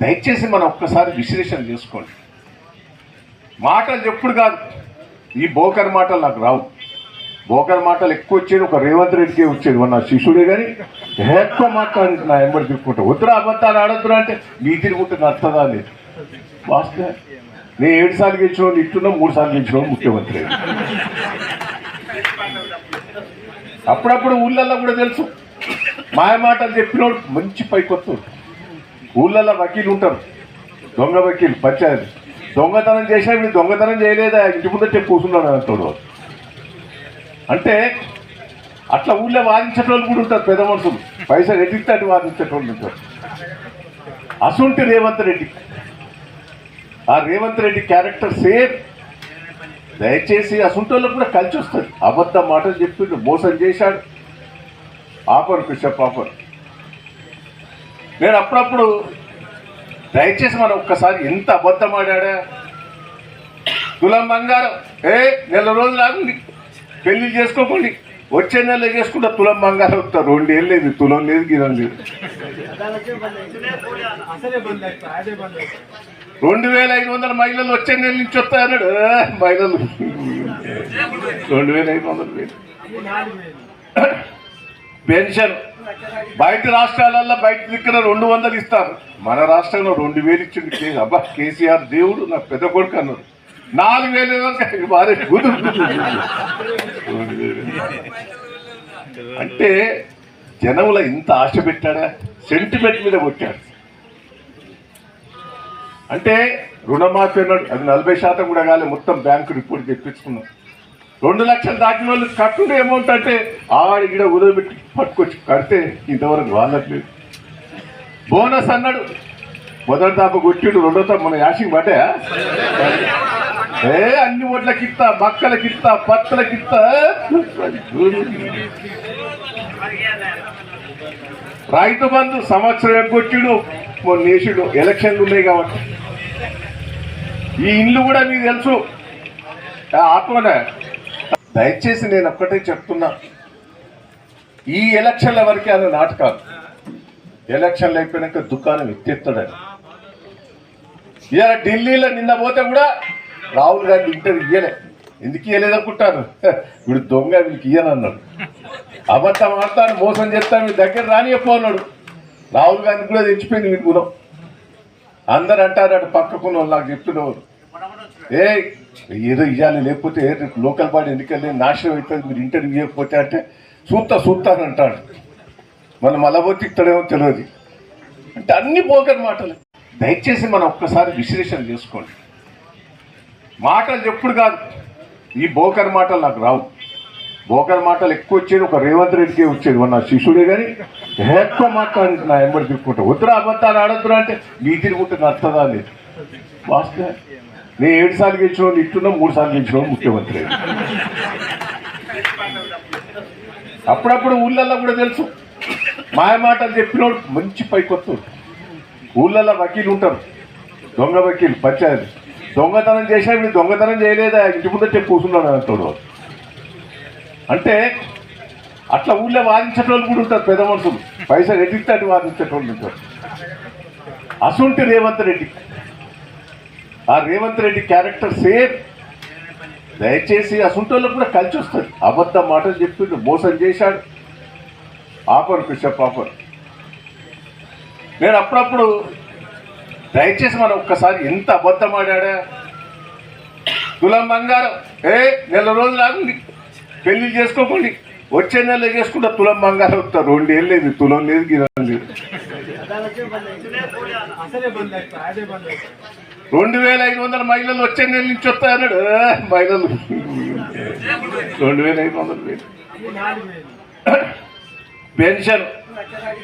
దయచేసి మనం ఒక్కసారి విశ్లేషణ చేసుకోండి. మాటలు చెప్పుడు కాదు. ఈ బోకర్ మాటలు నాకు రావు. బోకర్ మాటలు ఎక్కువ వచ్చేది ఒక రేవంత్ రెడ్డికి వచ్చేది. మన శిష్యుడే కానీ ఎక్కువ మాట్లాడి నా ఎంబడి తిప్పుకుంటా వద్దురా అబద్ధాలు ఆడొద్దురా అంటే నీ తిరుగుంటే నచ్చదా లేదు. వాస్తవ నేను ఏడు సార్లు గెలిచిన ఇట్టున్నా మూడు సార్లు గెలిచిన ముఖ్యమంత్రి అప్పుడప్పుడు ఊళ్ళల్లో కూడా తెలుసు. మాయ మాటలు చెప్పినోడు మంచి పైకొత్తు ఊళ్ళల్లో వకీలు ఉంటారు. దొంగ వకీలు పంచాయతీ. దొంగతనం చేసినా వీడు దొంగతనం చేయలేదా? ఇంటి ముందటే కూర్చున్నాడు అంటాడు అంటే అట్లా ఊళ్ళో వాదించేటోళ్ళు కూడా ఉంటారు పెద్ద మనుషులు. పైసలు ఎట్టిస్తే అటు వాదించేటోళ్ళు ఉంటారు. అసుంటి రేవంత్ రెడ్డి. ఆ రేవంత్ రెడ్డి క్యారెక్టర్ సేమ్. దయచేసి అసుంటోళ్ళకు కూడా కలిసి వస్తుంది. అబద్ధ మాటలు చెప్పిండు మోసం చేశాడు. ఆఫర్ కృష్ణప్ ఆఫర్ నేను అప్పుడప్పుడు దయచేసి మనం ఒక్కసారి ఎంత అబద్ధం ఆడాడా? తులం బంగారం. ఏ నెల రోజులు ఆగుంది. పెళ్ళి చేసుకోకండి. వచ్చే నెల చేసుకుంటే తులం బంగారం వస్తా. రెండేళ్ళు లేదు. తులం లేదు గిరం లేదు. రెండు వేల ఐదు వందల మహిళలు వచ్చే నెల నుంచి వస్తాయి అన్నాడు. మహిళలు. రెండు వేల ఐదు వందలు వేలు. పెన్షన్. బయట రాష్ట్రాలలో బయట దిక్కున రెండు వందలు ఇస్తారు. మన రాష్ట్రంలో రెండు వేలు ఇచ్చింది అబ్బా కేసీఆర్ దేవుడు నా పెద్ద కొడుకు అన్నారు నాలుగు వేలు వారే గుదు అంటే జనముల ఇంత ఆశ పెట్టాడా? సెంటిమెంట్ మీద కొట్టాడు. అంటే రుణమాఫీ అన్నాడు. అది నలభై శాతం కూడా కాలే మొత్తం బ్యాంకు రిపోర్ట్ తెప్పించుకున్నాం. రెండు లక్షలు దాటిన వాళ్ళు కట్టుడు అమౌంట్ అంటే ఆడి గిడ ఉదయబెట్టి పట్టుకొచ్చి కడితే ఇంతవరకు వాళ్ళట్లేదు బోనస్ అన్నాడు. మొదటి దాప కొట్టిడు రెండో తాప మన యాసింగ్ పడ్డా? ఏ అన్ని ఒడ్లకి ఇస్తా మక్కలకి ఇస్తా పత్తలకి ఇస్తా. రైతు బంధు సంవత్సరం కొట్టిడు? మొన్న వేసిడు. ఎలక్షన్లు ఉన్నాయి కాబట్టి. ఈ ఇల్లు కూడా మీకు తెలుసు. ఆ ఆత్మనే దయచేసి నేను ఒక్కటే చెప్తున్నా. ఈ ఎలక్షన్ల వరకే అన్న నాటకాలు ఎలక్షన్లు అయిపోయినాక దుకాణం ఎత్తెత్తాడని ఇలా ఢిల్లీలో నిన్న పోతే కూడా రాహుల్ గాంధీ ఇంటర్వ్యూ ఇయ్యలే. ఎందుకు ఇయ్యలేదనుకుంటారు వీడు దొంగ వీళ్ళకి ఇయ్యనన్నాడు అబద్ధం ఆడతాను మోసం చేస్తాను మీ దగ్గర రానియపోన్నాడు రాహుల్ గాంధీ కూడా తెచ్చిపోయింది మీ గుణం. అందరు అంటారు అటు పక్కకున్న వాళ్ళు నాకు చెప్తున్నవారు ఏ ఏదో ఇవ్వాలి లేకపోతే రేపు లోకల్ బాడీ ఎన్నికలు నాశనం అవుతుంది మీరు ఇంటర్వ్యూ ఇవ్వకపోతే అంటే చూస్తా చూస్తా అని అంటాడు. మనం అలా ఇక్కడేమో తెలియదు. అంటే అన్ని పోకని మాటలు. దయచేసి మనం ఒక్కసారి విశ్లేషణ చేసుకోండి. మాటలు చెప్పుడు కాదు. ఈ బోకర్ మాటలు నాకు రావు. బోకర్ మాటలు ఎక్కువ వచ్చేది ఒక రేవంత్ రెడ్డికే వచ్చేది. మన శిష్యుడే కానీ ఎక్కువ మాట్లాడి నా ఎంబడి తిప్పుకుంటా. వద్దురా అబద్ధాలు ఆడొద్దురా అంటే నీ తిరుగుంటే నచ్చదా లేదు. వాస్తవ. నేను ఏడు సార్లు గెలిచిన ఇట్టున్నా మూడు సార్లు గెలిచిన ముఖ్యమంత్రి అప్పుడప్పుడు ఊళ్ళల్లో కూడా తెలుసు. మాయమాటలు చెప్పినోడు మంచి పైకొత్తు ఊళ్ళల్లో వకీలు ఉంటారు. దొంగ వకీలు పంచాయతీ. దొంగతనం చేసినా వీడు దొంగతనం చేయలేదా? ఇంటి ముందటే కూర్చున్నాడు అంటాడు అంటే అట్లా ఊళ్ళో వాదించేటోళ్ళు కూడా ఉంటారు పెద్ద మనుషులు. పైసలు ఎట్టిస్తే అటు వాదించేటోళ్ళు ఉంటారు. అసుంటి రేవంత్ రెడ్డి. ఆ రేవంత్ రెడ్డి క్యారెక్టర్ సేమ్. దయచేసి అసుంటోళ్ళకు కూడా కలిసి వస్తుంది అబద్ధ మాటలు చెప్పిండు మోసం చేశాడు. ఆపరు కృష్ణప్ ఆఫర్ నేను అప్పుడప్పుడు దయచేసి మనం ఒక్కసారి ఎంత అబద్ధం ఆడాడా? తులం బంగారం. ఏ నెల రోజులు ఆగుంది. పెళ్ళి చేసుకోకండి. వచ్చే నెల చేసుకుంటే తులం బంగారం వస్తా. రెండు ఏళ్ళు లేదు తులం లేదు గిరం లేదు. రెండు వేల ఐదు వందల మహిళలు వచ్చే నెల నుంచి వస్తాయి అన్నాడు. మహిళలు రెండు వేల ఐదు వందలు పెన్షన్.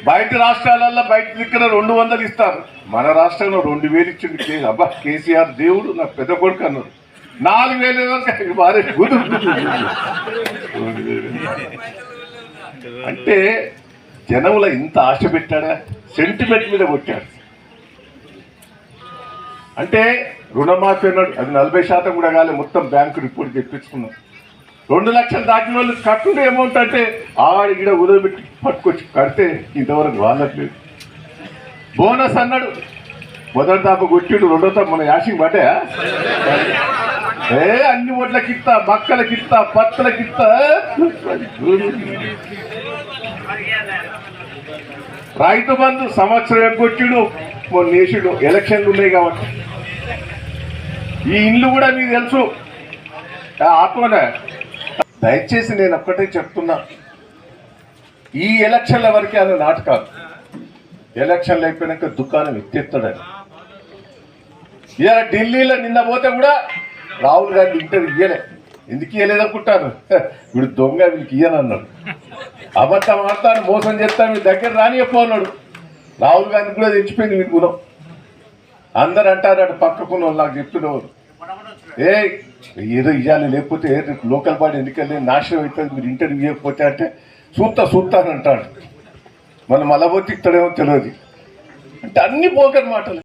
బయట రాష్ట్రాలలో బయట దిక్కున రెండు వందలు ఇస్తారు. మన రాష్ట్రంలో రెండు వేలు ఇచ్చింది అబ్బా కేసీఆర్ దేవుడు నా పెద్ద కొడుకు అన్నారు నాలుగు వేలు వారే అంటే జనముల ఇంత ఆశ పెట్టాడా? సెంటిమెంట్ మీద కొట్టాడు. అంటే రుణమాఫీ అన్నాడు అది నలభై శాతం కూడా కాలే మొత్తం బ్యాంకు రిపోర్ట్ తెప్పించుకున్నాం. రెండు లక్షలు దాటిన వాళ్ళు కట్టుడు అమౌంట్ అంటే ఆడి గిడ ఉదయబెట్టి పట్టుకొచ్చి కడితే ఇంతవరకు వాళ్ళట్లేదు బోనస్ అన్నాడు. మొదటి దాప కొట్టిడు రెండో తాప మన యాసింగ్ పడ్డా? ఏ అన్ని ఒడ్ల కిత్త మక్కల కిత్త పత్తల కిత్త రైతు బంధు సంవత్సరం ఎగ్గొచ్చుడు మొన్న వేసుడు ఎలక్షన్లు ఉన్నాయి కాబట్టి. ఈ ఇల్లు కూడా మీకు తెలుసు. ఆత్మనే దయచేసి నేను ఒక్కటే చెప్తున్నా. ఈ ఎలక్షన్ల వరకే అనే నాటకాలు ఎలక్షన్లు అయిపోయినాక దుకాణం ఎత్తెత్తాడని ఇలా ఢిల్లీలో నిన్న పోతే కూడా రాహుల్ గాంధీ ఇంటర్వ్యూ ఇయ్యలే. ఎందుకు ఇయ్యలేదనుకుంటారు వీడు దొంగ వీళ్ళకి ఇయ్యనన్నాడు. అబద్ధం ఆడతాను మోసం చేస్తాను మీ దగ్గర రానియపోన్నాడు రాహుల్ గాంధీ కూడా తెచ్చిపోయింది మీ గుణం అందరు అంటారు అటు పక్కకున్న వాళ్ళు నాకు చెప్తున్నవారు ఏ ఏదో ఇవ్వాలి లేకపోతే లోకల్ బాడీ ఎన్నికలు నాశనం అవుతుంది మీరు ఇంటర్వ్యూ ఇవ్వకపోతే అంటే చూస్తా చూస్తా అని అంటాడు. మనం అలా తెలియదు. అంటే అన్ని పోకని మాటలు.